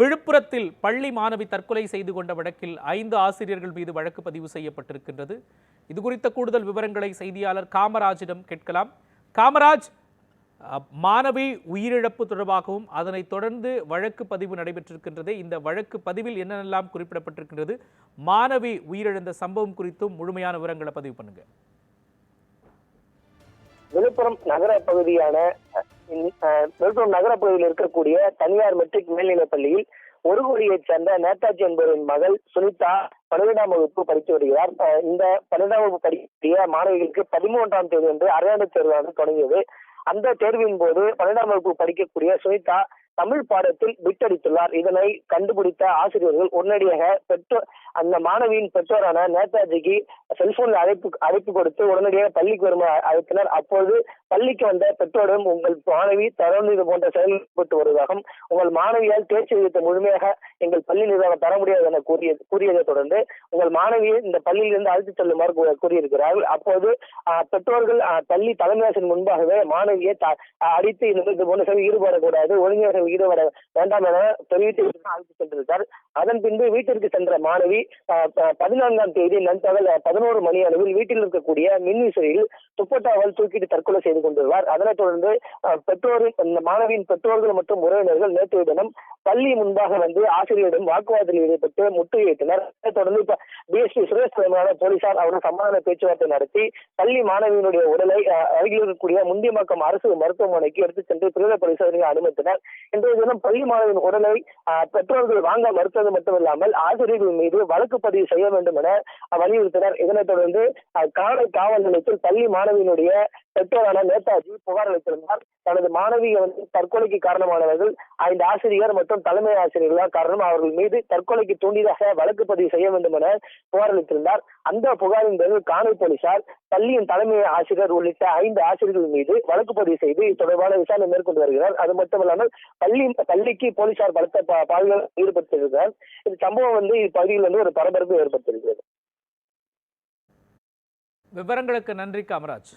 விழுப்புரத்தில் பள்ளி மாணவி தற்கொலை செய்து கொண்ட வழக்கில் ஐந்து ஆசிரியர்கள் மீது வழக்கு பதிவு செய்யப்பட்டிருக்கின்றது. இது குறித்த கூடுதல் விவரங்களை செய்தியாளர் காமராஜிடம் கேட்கலாம். காமராஜ் மாணவி உயிரிழப்பு தொடர்பாகவும் அதனைத் தொடர்ந்து வழக்கு பதிவு நடைபெற்றிருக்கின்றது. இந்த வழக்கு பதிவில் என்னென்னலாம் குறிப்பிடப்பட்டிருக்கின்றது? மாணவி உயிரிழந்த சம்பவம் குறித்தும் முழுமையான விவரங்களை பதிவு பண்ணுங்க. விழுப்புரம் நகர பகுதியான விழுப்புரம் நகர பகுதியில் இருக்கக்கூடிய தனியார் மெட்ரிக் மேல்நிலைப் பள்ளியில் ஒரு கோடியைச் சேர்ந்த நேதாஜி என்பவரின் மகள் சுனிதா பன்னிரெண்டாம் வகுப்பு படித்து வருகிறார். இந்த பன்னிரெண்டாம் வகுப்பு படிக்கக்கூடிய மாணவிகளுக்கு பதிமூன்றாம் தேதி என்று அரையாண்டு தேர்வானது தொடங்கியது. அந்த தேர்வின் போது பன்னிரெண்டாம் வகுப்பு படிக்கக்கூடிய சுனிதா தமிழ் பாடத்தில் பிட்டடித்துள்ளார் இதனை கண்டுபிடித்த ஆசிரியர்கள் உடனடியாக பெற்றோர் அந்த மாணவியின் பெற்றோரான நேதாஜிக்கு செல்போன்ல அழைப்பு அழைப்பு கொடுத்து உடனடியாக பள்ளிக்கு வருமாறு அழைத்தனர். அப்போது பள்ளிக்கு வந்த பெற்றோரும் உங்கள் மாணவி தொடர்ந்து இது போன்ற செயல்பட்டு வருவதாகவும் உங்கள் மாணவியால் தேர்ச்சி விகிதத்தை முழுமையாக எங்கள் பள்ளி நிர்வாகம் தர முடியாது என கூறிய கூறியதை தொடர்ந்து உங்கள் மாணவியை இந்த பள்ளியிலிருந்து அழைத்துச் செல்லுமாறு கூறியிருக்கிறார்கள். அப்போது ஆஹ், பெற்றோர்கள் பள்ளி தலைமை முன்பாகவே மாணவியை அடித்து இந்த இது போன்ற செயல் ஈடுபடக்கூடாது ஒழுங்கு ஈடுபட வேண்டாம் என தெரிவித்து அழைத்து சென்றிருக்கார் அதன் பின்பு வீட்டிற்கு சென்ற மாணவி ஆஹ், பதினான்காம் தேதி நண்பகல் பதினோரு மணி அளவில் வீட்டில் இருக்கக்கூடிய மின்விசிறியில் துப்பட்டாவால் தூக்கிட்டு தற்கொலை செய்து கொண்டுள்ளார் அதனைத் தொடர்ந்து பெற்றோரின் இந்த மாணவியின் பெற்றோர்கள் மற்றும் உறவினர்கள் நேற்றைய தினம் பள்ளி முன்பாக வந்து ஆசிரியரிடம் வாக்குவாதத்தில் ஈடுபட்டு முற்றுகையிட்டனர். அதைத் தொடர்ந்து இப்ப பிஎஸ்பி சுரேஷ் தலைமையிலான போலீசார் அவருடன் சமாதான பேச்சுவார்த்தை நடத்தி பள்ளி மாணவியினுடைய உடலை அருகில் இருக்கக்கூடிய முந்தியம்பாக்கம் அரசு மருத்துவமனைக்கு எடுத்துச் சென்று பிரேத பரிசோதனைக்கு அனுமதித்தனர். இன்றைய தினம் பள்ளி மாணவியின் உடலை பெற்றோர்கள் வாங்க மறுத்தது மட்டுமில்லாமல் ஆசிரியர்கள் மீது வழக்கு பதிவு செய்ய வேண்டும் என வலியுறுத்தினர். இதனைத் தொடர்ந்து ஆஹ், காலை காவல் நிலையத்தில் பள்ளி மாணவியினுடைய பெற்றோரான நேதாஜி புகார் அளித்திருந்தார். தனது மாணவியை வந்து தற்கொலைக்கு காரணமானவர்கள் ஐந்து ஆசிரியர் மற்றும் தலைமை ஆசிரியர்கள் தான் காரணம். அவர்கள் மீது தற்கொலைக்கு தூண்டியதாக வழக்கு பதிவு செய்ய வேண்டும் என புகார் அளித்திருந்தார். அந்த புகாரின் பேரில் காணை போலீசார் பள்ளியின் தலைமை ஆசிரியர் உள்ளிட்ட ஐந்து ஆசிரியர்கள் மீது வழக்கு பதிவு செய்து இது தொடர்பான விசாரணை மேற்கொண்டு வருகிறார். அது மட்டுமல்லாமல் பள்ளி பள்ளிக்கு போலீசார் பலத்த பாதுகாப்பு ஈடுபட்டிருக்கிறார் இந்த சம்பவம் வந்து இப்பகுதியில் வந்து ஒரு பரபரப்பு ஏற்படுத்தியிருக்கிறது. விவரங்களுக்கு நன்றி காமராஜ்.